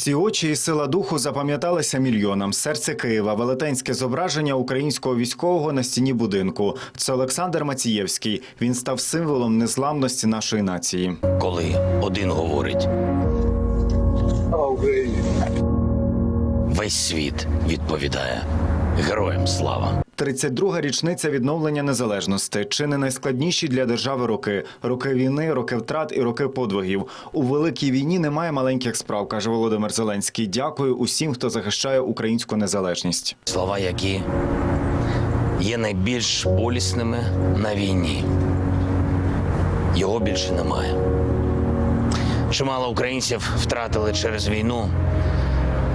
Ці очі і сила духу запам'яталися мільйонам. Серце Києва, велетенське зображення українського військового на стіні будинку. Це Олександр Мацієвський. Він став символом незламності нашої нації. коли один говорить, весь світ відповідає героям слава. 32-га річниця відновлення незалежності чи не найскладніші для держави роки. Роки війни, роки втрат і роки подвигів. У великій війні немає маленьких справ, каже Володимир Зеленський. Дякую усім, хто захищає українську незалежність. Слова, які є найбільш болісними на війні. Його більше немає. Чимало українців втратили через війну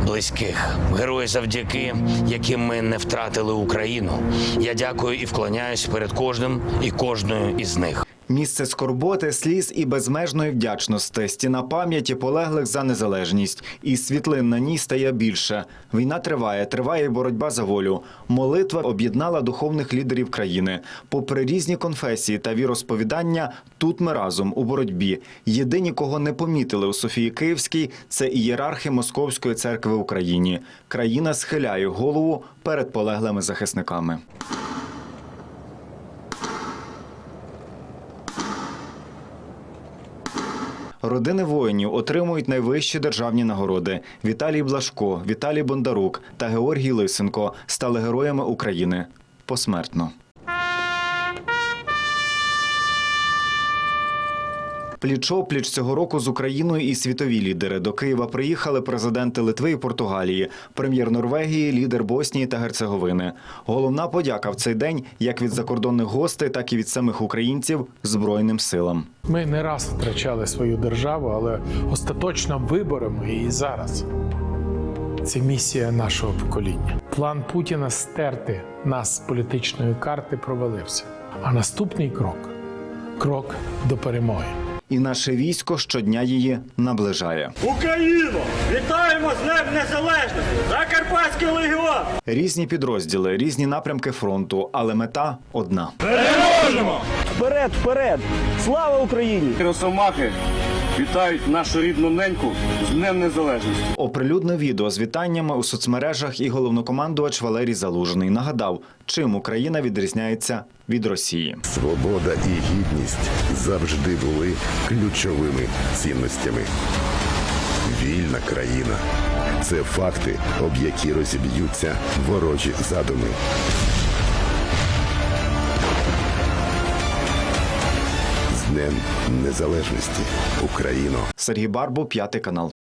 близьких. Герої, завдяки яким ми не втратили Україну. Я дякую і вклоняюсь перед кожним і кожною із них. Місце скорботи, сліз і безмежної вдячності, стіна пам'яті полеглих за незалежність. І світлин на ній стає більше. Війна триває, триває й боротьба за волю. Молитва об'єднала духовних лідерів країни. Попри різні конфесії та віросповідання, тут ми разом у боротьбі. Єдині, кого не помітили у Софії Київській, це ієрархи Московської церкви в Україні. Країна схиляє голову перед полеглими захисниками. Родини воїнів отримують найвищі державні нагороди. Віталій Блашко, Віталій Бондарук та Георгій Лисенко стали героями України посмертно. Пліч-опліч цього року з Україною і світові лідери. До Києва приїхали президенти Литви і Португалії, прем'єр Норвегії, лідер Боснії та Герцеговини. Головна подяка в цей день як від закордонних гостей, так і від самих українців Збройним силам. Ми не раз втрачали свою державу, але остаточно виборемо її зараз. Це місія нашого покоління. План Путіна стерти нас з політичної карти провалився. А наступний крок крок до перемоги. І наше військо щодня її наближає. Україну Вітаємо з Днем Незалежності! Закарпатський легіон! Різні підрозділи, різні напрямки фронту, але мета одна. Вперед, вперед! Слава Україні! Росомахи вітають нашу рідну неньку з Днем Незалежності. Оприлюднив відео з вітаннями у соцмережах і головнокомандувач Валерій Залужний нагадав, чим Україна відрізняється від Росії. Свобода і гідність завжди були ключовими цінностями. Вільна країна це факти, об які розіб'ються ворожі задуми. Днем Незалежності Україно! Сергій Барбу, п'ятий канал.